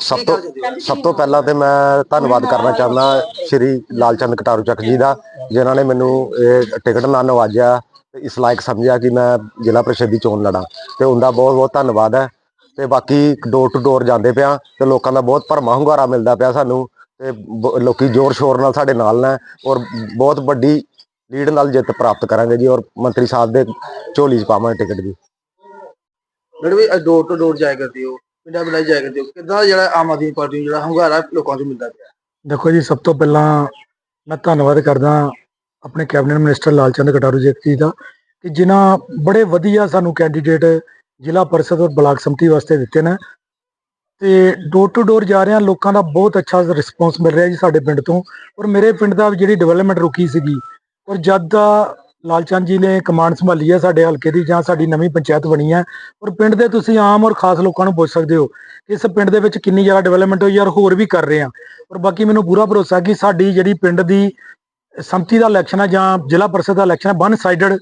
ਸਭ ਤੋਂ ਸਭ ਤੋਂ ਪਹਿਲਾਂ ਤੇ ਮੈਂ ਧੰਨਵਾਦ ਕਰਨਾ ਚਾਹੁੰਦਾ ਸ਼੍ਰੀ ਲਾਲਚੰਦ ਕਟਾਰੂ ਚੱਕ ਜੀ ਦਾ ਜਿਨ੍ਹਾਂ ਨੇ ਮੈਨੂੰ ਇਹ ਟਿਕਟ ਨਾਲ ਨਵਾਜਿਆ ਤੇ ਇਸ ਲਾਇਕ ਸਮਝਿਆ ਕਿ ਮੈਂ ਜ਼ਿਲ੍ਹਾ ਪ੍ਰੀਸ਼ਦ ਦੀ ਚੋਣ ਲੜਾਂ ਤੇ ਉਹਦਾ ਬਹੁਤ ਬਹੁਤ ਧੰਨਵਾਦ ਹੈ। ਤੇ ਬਾਕੀ ਡੋਰ ਟੂ ਡੋਰ ਜਾਂਦੇ ਪਿਆ ਤੇ ਲੋਕਾਂ ਦਾ ਬਹੁਤ ਭਰਮਾ ਹੁੰਗਾਰਾ ਮਿਲਦਾ ਪਿਆ ਸਾਨੂੰ ਤੇ ਲੋਕੀ ਜ਼ੋਰ ਸ਼ੋਰ ਨਾਲ ਸਾਡੇ ਨਾਲ ਨੇ ਔਰ ਬਹੁਤ ਵੱਡੀ ਲੀਡ ਨਾਲ ਜਿੱਤ ਪ੍ਰਾਪਤ ਕਰਾਂਗੇ ਜੀ ਔਰ ਮੰਤਰੀ ਸਾਹਿਬ ਦੇ ਝੋਲੀ 'ਚ ਪਾਵਾਂਗੇ ਟਿਕਟ ਜੀ। Madam we door to door ਜਾਇਆ ਕਰਦੇ ਹੋ। ਪਿੰਡਾਂ ਬਿਨਾਂ ਜਾਇਆ ਕਰਦੇ ਕਿੱਦਾਂ ਜਿਹੜਾ ਆਮ ਆਦਮੀ ਪਾਰਟੀ ਨੂੰ ਜਿਹੜਾ ਹੰਗਾਰਾ ਲੋਕਾਂ ਤੋਂ ਮਿਲਦਾ ਪਿਆ? ਦੇਖੋ ਜੀ, ਸਭ ਤੋਂ ਪਹਿਲਾਂ ਮੈਂ ਧੰਨਵਾਦ ਕਰਦਾ ਆਪਣੇ ਕੈਬਨਿਟ ਮਿਨਿਸਟਰ ਲਾਲਚੰਦ ਕਟਾਰੂ ਜੀ ਦਾ ਕਿ ਜਿਨ੍ਹਾਂ ਬੜੇ ਵਧੀਆ ਸਾਨੂੰ ਕੈਂਡੀਡੇਟ ਜ਼ਿਲ੍ਹਾ ਪਰਿਸ਼ਦ ਔਰ ਬਲਾਕ ਸਮਿਤੀ ਵਾਸਤੇ ਦਿੱਤੇ ਨੇ। ਤੇ ਡੋਰ ਟੂ ਡੋਰ ਜਾ ਰਹੇ ਹਾਂ, ਲੋਕਾਂ ਦਾ ਬਹੁਤ ਅੱਛਾ ਰਿਸਪੌਂਸ ਮਿਲ ਰਿਹਾ ਜੀ ਸਾਡੇ ਪਿੰਡ ਤੋਂ। ਔਰ ਮੇਰੇ ਪਿੰਡ ਦਾ ਜਿਹੜੀ ਡਿਵੈਲਪਮੈਂਟ ਰੁਕੀ ਸੀਗੀ, ਔਰ ਜਦ ਦਾ ਲਾਲਚੰਦ ਜੀ ਨੇ ਕਮਾਂਡ ਸੰਭਾਲੀ ਹੈ ਸਾਡੇ ਹਲਕੇ ਦੀ ਜਾਂ ਸਾਡੀ ਨਵੀਂ ਪੰਚਾਇਤ ਬਣੀ ਹੈ। ਔਰ ਪਿੰਡ ਦੇ ਤੁਸੀਂ ਆਮ ਔਰ ਖਾਸ ਲੋਕਾਂ ਨੂੰ ਪੁੱਛ ਸਕਦੇ ਹੋ ਕਿ ਇਸ ਪਿੰਡ ਦੇ ਵਿੱਚ ਕਿੰਨੀ ਜ਼ਿਆਦਾ ਡਿਵੈਲਪਮੈਂਟ ਹੋਈ ਔਰ ਹੋਰ ਵੀ ਕਰ ਰਹੇ ਹਾਂ। ਔਰ ਬਾਕੀ ਮੈਨੂੰ ਪੂਰਾ ਭਰੋਸਾ ਕਿ ਸਾਡੀ ਜਿਹੜੀ ਪਿੰਡ ਦੀ ਸੰਮਤੀ ਦਾ ਇਲੈਕਸ਼ਨ ਹੈ ਜਾਂ ਜ਼ਿਲ੍ਹਾ ਪਰਿਸ਼ਦ ਦਾ ਇਲੈਕਸ਼ਨ ਹੈ ਵਨ ਸਾਈਡਡ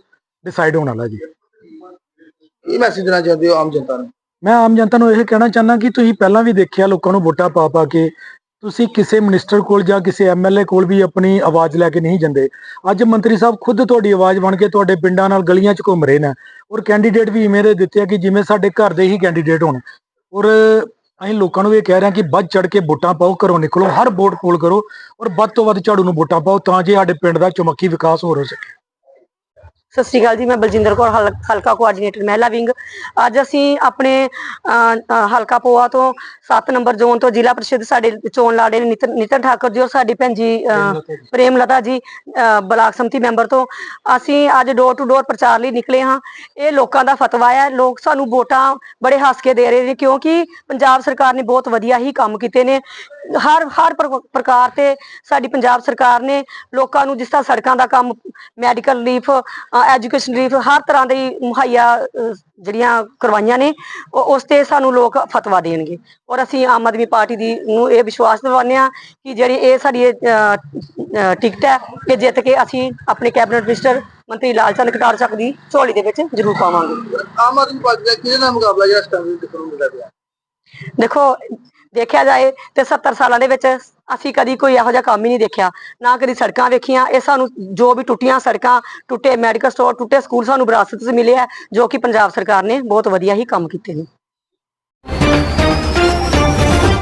ਡਿਸਾਈਡ ਹੋਣ ਵਾਲਾ ਜੀ। ਕੀ ਮੈਸੇਜ ਦੇਣਾ ਚਾਹੁੰਦੇ ਹੋ ਆਮ ਜਨਤਾ ਨੂੰ? ਮੈਂ ਆਮ ਜਨਤਾ ਨੂੰ ਇਹ ਕਹਿਣਾ ਚਾਹੁੰਦਾ ਕਿ ਤੁਸੀਂ ਪਹਿਲਾਂ ਵੀ ਦੇਖਿਆ ਲੋਕਾਂ ਨੂੰ ਵੋਟਾਂ ਪਾ ਪਾ ਕੇ ਤੁਸੀਂ ਕਿਸੇ ਮਿਨਿਸਟਰ ਕੋਲ ਜਾਂ ਕਿਸੇ ਐਮਐਲਏ ਕੋਲ ਵੀ ਆਪਣੀ ਆਵਾਜ਼ ਲੈ ਕੇ ਨਹੀਂ ਜਾਂਦੇ। ਅੱਜ ਮੰਤਰੀ ਸਾਹਿਬ ਖੁਦ ਤੁਹਾਡੀ ਆਵਾਜ਼ ਬਣ ਕੇ ਤੁਹਾਡੇ ਪਿੰਡਾਂ ਨਾਲ ਗਲੀਆਂ 'ਚ ਘੁੰਮ ਰਹੇ ਨੇ ਔਰ ਕੈਂਡੀਡੇਟ ਵੀ ਇਵੇਂ ਦੇ ਦਿੱਤੇ ਆ ਕਿ ਜਿਵੇਂ ਸਾਡੇ ਘਰ ਦੇ ਹੀ ਕੈਂਡੀਡੇਟ ਹੋਣ। ਔਰ ਅਸੀਂ ਲੋਕਾਂ ਨੂੰ ਇਹ ਕਹਿ ਰਹੇ ਹਾਂ ਕਿ ਵੱਧ ਚੜ ਕੇ ਵੋਟਾਂ ਪਾਓ, ਘਰੋਂ ਨਿਕਲੋ, ਹਰ ਵੋਟ ਪੋਲ ਕਰੋ ਔਰ ਵੱਧ ਤੋਂ ਵੱਧ ਝਾੜੂ ਨੂੰ ਵੋਟਾਂ ਪਾਓ ਤਾਂ ਜੇ ਸਾਡੇ ਪਿੰਡ ਦਾ ਚਮੱਕੀ ਵਿਕਾਸ ਹੋਰ ਹੋ ਸਕੇ ਸਤਿ ਸ਼੍ਰੀ ਅਕਾਲ ਜੀ ਮੈਂ ਬਲਜਿੰਦਰ ਕੌਰ ਹਲ- ਹਲਕਾ ਕੋਆਰਡੀਨੇਟਰ ਮਹਿਲਾ ਵਿੰਗ। ਅੱਜ ਅਸੀਂ ਆਪਣੇ ਹਲਕਾ ਪੋਆ ਤੋਂ 7 ਨੰਬਰ ਜ਼ੋਨ ਤੋਂ ਜ਼ਿਲ੍ਹਾ ਪ੍ਰੀਸ਼ਦ ਸਾਡੇ ਚੋਣ ਲਾੜੇ ਨਿਤਨ ਠਾਕਰ ਜੀ ਔਰ ਸਾਡੀ ਭੈਣ ਜੀ ਪ੍ਰੇਮ ਲਤਾ ਜੀ। ਬਲਾਕ ਸੰਮਤੀ ਮੈਂਬਰ ਤੋਂ। ਅਸੀਂ ਅੱਜ ਡੋਰ ਟੂ ਡੋਰ ਪ੍ਰਚਾਰ ਲਈ ਨਿਕਲੇ ਹਾਂ। ਇਹ ਲੋਕਾਂ ਦਾ ਫਤਵਾ ਹੈ। ਲੋਕ ਸਾਨੂੰ ਵੋਟਾਂ ਬੜੇ ਹੱਸ ਕੇ ਦੇ ਰਹੇ ਨੇ ਕਿਉਂਕਿ ਪੰਜਾਬ ਸਰਕਾਰ ਨੇ ਬਹੁਤ ਵਧੀਆ ਹੀ ਕੰਮ ਕੀਤੇ ਨੇ। ਹਰ ਹਰ ਪ੍ਰ- ਪ੍ਰਕਾਰ ਤੇ ਸਾਡੀ ਪੰਜਾਬ ਸਰਕਾਰ ਨੇ ਲੋਕਾਂ ਨੂੰ ਜਿਸ ਤਰ੍ਹਾਂ ਸੜਕਾਂ ਦਾ ਕੰਮ ਮੈਡੀਕਲ ਲੀਫ ਐਜੂਕੇਸ਼ਨ ਲੀਫ ਹਰ ਤਰ੍ਹਾਂ ਦੀ ਮੁਹੱਈਆ ਜਿਹੜੀਆਂ ਕਰਵਾਈਆਂ ਨੇ ਉਹ- ਉਸ ਤੇ ਸਾਨੂੰ ਲੋਕ ਫਤਵਾ ਦੇਣਗੇ। ਔਰ ਅਸੀਂ ਆਮ ਆਦਮੀ ਪਾਰਟੀ ਦੀ ਨੂੰ ਇਹ ਵਿਸ਼ਵਾਸ ਦਿਵਾਉਂਦੇ ਹਾਂ ਕਿ ਜਿਹੜੀ ਇਹ ਸਾਡੀ ਇਹ, ਟਿਕਟ ਹੈ ਇਹ ਜਿੱਤ ਕੇ ਅਸੀਂ ਆਪਣੇ ਕੈਬਨਿਟ ਮਿਨਿਸਟਰ ਮੰਤਰੀ ਲਾਲਚੰਦ ਕਟਾਰ ਚੱਕ ਦੀ ਝੋਲੀ ਦੇ ਵਿੱਚ ਜ਼ਰੂਰ ਪਾਵਾਂਗੇ। ਆਮ ਆਦਮੀ ਪਾਰਟੀ ਦਾ ਕਿਹਦੇ ਨਾਲ ਮੁਕਾਬਲਾ ਜਿਹੜਾ ਮਿਲਦਾ ਪਿਆ ਦੇਖੋ ਦੇਖਿਆ ਜਾਏ ਤੇ 70 ਸਾਲਾਂ ਦੇ ਵਿੱਚ ਅਸੀਂ ਕਦੀ ਕੋਈ ਇਹੋ ਜਿਹਾ ਕੰਮ ਹੀ ਨਹੀਂ ਦੇਖਿਆ, ਨਾ ਕਦੀ ਸੜਕਾਂ ਵੇਖੀਆਂ, ਇਹ ਸਾਨੂੰ ਜੋ ਵੀ ਟੁੱਟੀਆਂ ਸੜਕਾਂ, ਟੁੱਟੇ ਮੈਡੀਕਲ ਸਟੋਰ ਟੁੱਟੇ ਸਕੂਲ ਸਾਨੂੰ ਵਿਰਾਸਤ 'ਚ ਮਿਲੇ ਆ ਜੋ ਕਿ ਪੰਜਾਬ ਸਰਕਾਰ ਨੇ ਬਹੁਤ ਵਧੀਆ ਹੀ ਕੰਮ ਕੀਤੇ ਨੇ।